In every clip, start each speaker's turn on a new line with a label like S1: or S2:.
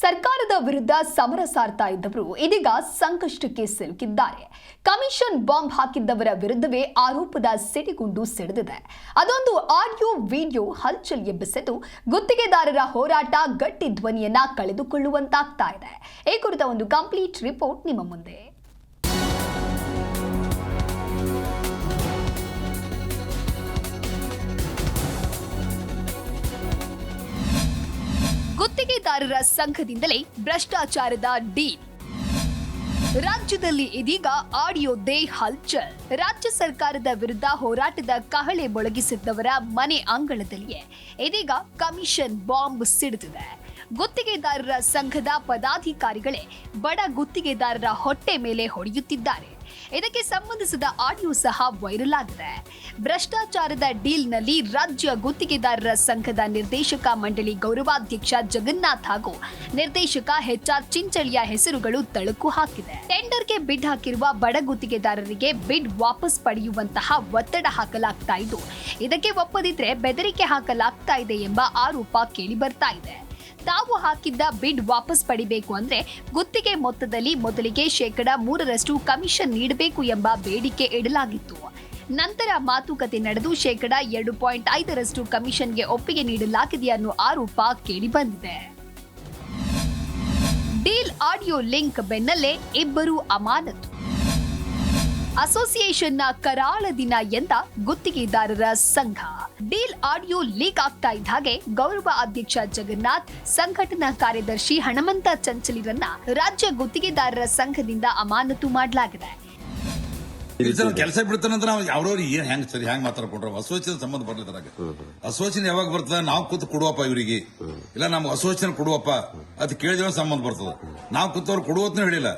S1: ಸರ್ಕಾರದ ವಿರುದ್ಧ ಸಮರ ಸಾರ್ತಾ ಇದ್ದವರು ಇದೀಗ ಸಂಕಷ್ಟಕ್ಕೆ ಸಿಲುಕಿದ್ದಾರೆ. ಕಮಿಷನ್ ಬಾಂಬ್ ಹಾಕಿದ್ದವರ ವಿರುದ್ಧವೇ ಆರೋಪದ ಸಿಡಿಗುಂಡು ಸಿಡಿದಿದೆ. ಅದೊಂದು ಆಡಿಯೋ, ವಿಡಿಯೋ ಹಲ್ಚಲ್ ಎಬ್ಬಿಸಿದ್ದು ಗುತ್ತಿಗೆದಾರರ ಹೋರಾಟ ಗಟ್ಟಿ ಧ್ವನಿಯನ್ನ ಕಳೆದುಕೊಳ್ಳುವಂತಾಗ್ತಾ ಇದೆ. ಈ ಕುರಿತ ಒಂದು ಕಂಪ್ಲೀಟ್ ರಿಪೋರ್ಟ್ ನಿಮ್ಮ ಮುಂದೆ. ಗುತ್ತಿಗೆದಾರರ ಸಂಘದಿಂದಲೇ ಭ್ರಷ್ಟಾಚಾರದ ಡೀಲ್. ರಾಜ್ಯದಲ್ಲಿ ಇದೀಗ ಆಡಿಯೋ ದೇ ಹಲ್ಚಲ್. ರಾಜ್ಯ ಸರ್ಕಾರದ ವಿರುದ್ಧ ಹೋರಾಟದ ಕಹಳೆ ಮೊಳಗಿಸಿದ್ದವರ ಮನೆ ಅಂಗಳದಲ್ಲಿಯೇ ಇದೀಗ ಕಮಿಷನ್ ಬಾಂಬ್ ಸಿಡಿದಿದೆ. ಗುತ್ತಿಗೆದಾರರ ಸಂಘದ ಪದಾಧಿಕಾರಿಗಳೇ ಬಡ ಗುತ್ತಿಗೆದಾರರ ಹೊಟ್ಟೆ ಮೇಲೆ ಹೊಡೆಯುತ್ತಿದ್ದಾರೆ. ಇದಕ್ಕೆ ಸಂಬಂಧಿಸಿದ ಆಡಿಯೋ ಸಹ ವೈರಲ್ ಆಗಿದೆ. ಭ್ರಷ್ಟಾಚಾರದ ಡೀಲ್ನಲ್ಲಿ ರಾಜ್ಯ ಗುತ್ತಿಗೆದಾರರ ಸಂಘದ ನಿರ್ದೇಶಕ ಮಂಡಳಿ ಗೌರವಾಧ್ಯಕ್ಷ ಜಗನ್ನಾಥ್ ಹಾಗೂ ನಿರ್ದೇಶಕ ಹೆಚ್ಆರ್ ಚಿಂಚಳಿಯ ಹೆಸರುಗಳು ತಳುಕು ಹಾಕಿದೆ. ಟೆಂಡರ್ಗೆ ಬಿಡ್ ಹಾಕಿರುವ ಬಡ ಗುತ್ತಿಗೆದಾರರಿಗೆ ಬಿಡ್ ವಾಪಸ್ ಪಡೆಯುವಂತಹ ಒತ್ತಡ ಹಾಕಲಾಗ್ತಾ ಇದ್ದು, ಇದಕ್ಕೆ ಒಪ್ಪದಿದ್ರೆ ಬೆದರಿಕೆ ಹಾಕಲಾಗ್ತಾ ಇದೆ ಎಂಬ ಆರೋಪ ಕೇಳಿ ಬರ್ತಾ ಇದೆ. ತಾವು ಹಾಕಿದ್ದ ಬಿಡ್ ವಾಪಸ್ ಪಡಿಬೇಕು ಅಂದ್ರೆ ಗುತ್ತಿಗೆ ಮೊತ್ತದಲ್ಲಿ ಮೊದಲಿಗೆ ಶೇಕಡ ಮೂರರಷ್ಟು ಕಮಿಷನ್ ನೀಡಬೇಕು ಎಂಬ ಬೇಡಿಕೆ ಇಡಲಾಗಿತ್ತು. ನಂತರ ಮಾತುಕತೆ ನಡೆದು ಶೇಕಡ ಎರಡು ಪಾಯಿಂಟ್ ಐದರಷ್ಟು ಕಮಿಷನ್ಗೆ ಒಪ್ಪಿಗೆ ನೀಡಲಾಗಿದೆ ಅನ್ನೋ ಆರೋಪ ಕೇಳಿಬಂದಿದೆ ಡೀಲ್ ಆಡಿಯೋ ಲಿಂಕ್ ಬೆನ್ನಲ್ಲೇ ಇಬ್ಬರು ಅಮಾನತು. ಅಸೋಸಿಯೇಷನ್ನ ಕರಾಳ ದಿನ ಎಂದ ಗುತ್ತಿಗೆದಾರರ ಸಂಘ. ಡೀಲ್ ಆಡಿಯೋ ಲೀಕ್ ಆಗ್ತಾ ಇದ್ದ ಹಾಗೆ ಗೌರವ ಅಧ್ಯಕ್ಷ ಜಗನ್ನಾಥ್ ಸಂಘಟನಾ ಕಾರ್ಯದರ್ಶಿ ಹಣಮಂತ ಚಂಚಲಿರನ್ನ ರಾಜ್ಯ ಗುತ್ತಿಗೆದಾರರ ಸಂಘದಿಂದ ಅಮಾನತು ಮಾಡಲಾಗಿದೆ.
S2: ಕೆಲಸ ಬಿಡ್ತಾನಂದ್ರೆ ನಾವು ಅವ್ರವ್ರು ಏನ್ ಹೆಂಗ್ ಸರಿ ಹೆಂಗ್ ಮಾತಾಡ್ಕೊಟ್ರ. ಅಸೋಚನೆ ಸಂಬಂಧ ಬರ್ಲಿದ್ರಾಗ ಅಸೋಚನೆ ಯಾವಾಗ ಬರ್ತದ? ನಾವು ಕೂತು ಕೊಡುವಪ್ಪ ಇವರಿಗೆ. ಇಲ್ಲ ನಮ್ಗೆ ಅಸೋಚನೆ ಕೊಡುವಪ್ಪ. ಅದು ಕೇಳಿದ್ರೆ ಸಂಬಂಧ ಬರ್ತದ. ನಾವು ಕೂತವ್ರು ಕೊಡುವತ್ನೂ ಹೇಳಿಲ್ಲ.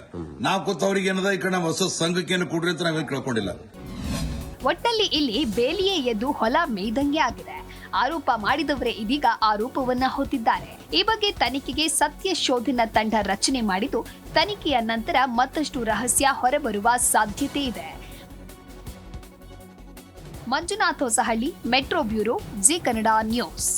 S2: ನಾವು ಕೂತವ್ರಿಗೆ ಏನದ? ಈ ಕಡೆ ಹೊಸ ಸಂಘಕ್ಕೆ ಏನು ಕೊಡ್ರಿ ಅಂತ ನಾವೇನು ಕೇಳ್ಕೊಂಡಿಲ್ಲ.
S1: ಒಟ್ಟಲ್ಲಿ ಇಲ್ಲಿ ಬೇಲಿಯೇ ಎದ್ದು ಹೊಲ ಮೇಯ್ದಂಗೆ ಆಗಿದೆ. ಆರೋಪ ಮಾಡಿದವರೇ ಇದೀಗ ಆರೋಪವನ್ನ ಹೊತ್ತಿದ್ದಾರೆ. ಈ ಬಗ್ಗೆ ತನಿಖೆಗೆ ಸತ್ಯ ಶೋಧನಾ ತಂಡ ರಚನೆ ಮಾಡಿದ್ದು, ತನಿಖೆಯ ನಂತರ ಮತ್ತಷ್ಟು ರಹಸ್ಯ ಹೊರಬರುವ ಸಾಧ್ಯತೆ ಇದೆ. Manjunath Hosahalli metro bureau, Zee Kannada news.